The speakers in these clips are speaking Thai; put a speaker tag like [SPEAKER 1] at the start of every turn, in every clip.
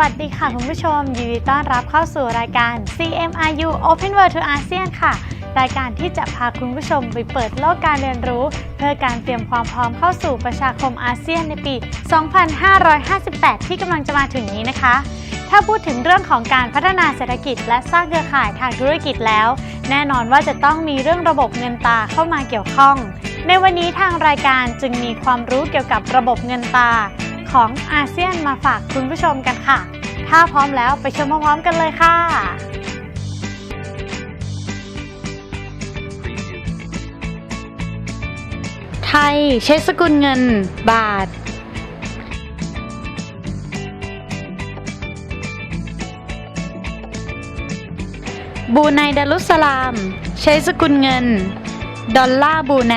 [SPEAKER 1] วัสดีค่ะคุณผู้ชม ยินดีต้อนรับเข้าสู่รายการ CMRU Open World to ASEAN ค่ะ รายการที่จะพาคุณผู้ชมไปเปิดโลกการเรียนรู้ เพื่อการเตรียมความพร้อมเข้าสู่ประชาคมอาเซียนในปี 2558 ที่กำลังจะมาถึงนี้นะคะ ถ้าพูดถึงเรื่องของการพัฒนาเศรษฐกิจ และสร้างเครือข่ายทางธุรกิจแล้ว แน่นอนว่าจะต้องมีเรื่องระบบเงินตาเข้ามาเกี่ยวข้อง ในวันนี้ทางรายการจึงมีความรู้เกี่ยวกับระบบเงินตาของอาเซียนมาฝากคุณผู้ชมกันค่ะ ถ้าพร้อมแล้วไปชมพร้อมๆกันเลยค่ะ ไทยใช้สกุลเงิน บาท บูไนดารุสลาม ใช้สกุลเงิน ดอลลาร์บูไน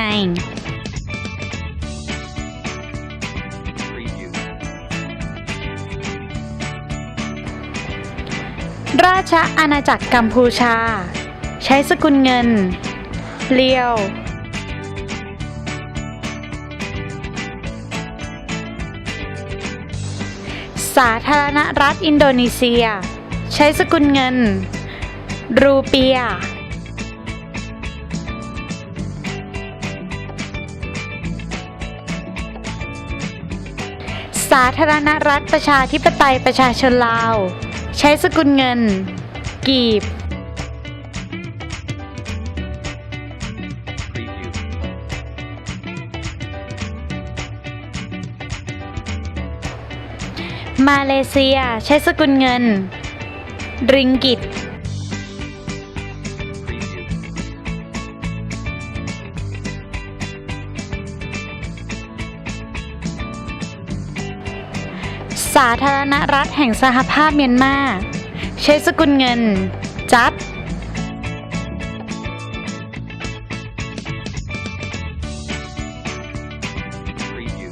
[SPEAKER 1] ราชอาณาจักรกัมพูชา ใช้สกุลเงินเรียว สาธารณรัฐอินโดนีเซีย ใช้สกุลเงิน รูเปีย สาธารณรัฐประชาธิปไตยประชาชนลาว ใช้สกุลเงิน กีบ มาเลเซีย ใช้สกุลเงิน ริงกิต สาธารณรัฐแห่งสหภาพเมียนมาใช้สกุลเงิน จัด
[SPEAKER 2] Preview.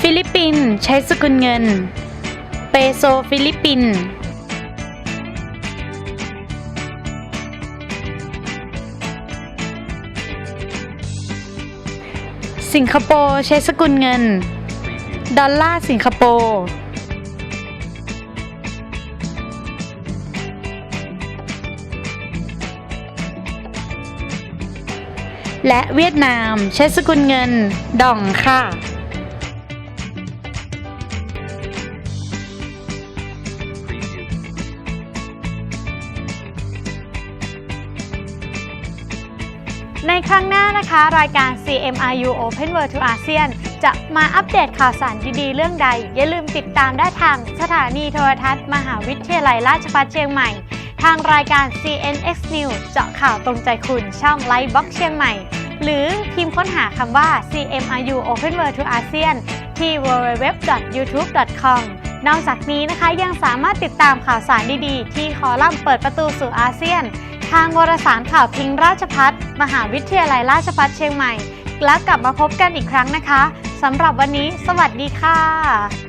[SPEAKER 1] ฟิลิปปินส์ใช้สกุลเงิน เปโซฟิลิปปินส์ สิงคโปร์ใช้สกุลเงิน ดอลลาร์สิงคโปร์และเวียดนามใช้สกุลเงินดองค่ะ ในครั้งหน้านะคะ รายการ CMRU Open World to ASEAN จะมาอัปเดตข่าวสารดีๆ เรื่องใด อย่าลืมติดตามได้ทางสถานีโทรทัศน์ มหาวิทยาลัยราชภัฏเชียงใหม่ ทางรายการ CNX News เจาะข่าวตรงใจคุณช่องไลฟ์บ็อกเชียงใหม่ หรือพิมพ์ค้นหาคำว่า CMRU Open World to ASEAN ที่ www.youtube.com นอกจากนี้นะคะยังสามารถติดตามข่าวสารดีๆ ที่คอลัมน์เปิดประตูสู่อาเซียน ทางวารสารข่าวพิงราชพัฒมหาวิทยาลัยราชพัฒเชียงใหม่ และกลับมาพบกันอีกครั้งนะคะสำหรับวันนี้ สวัสดีค่ะ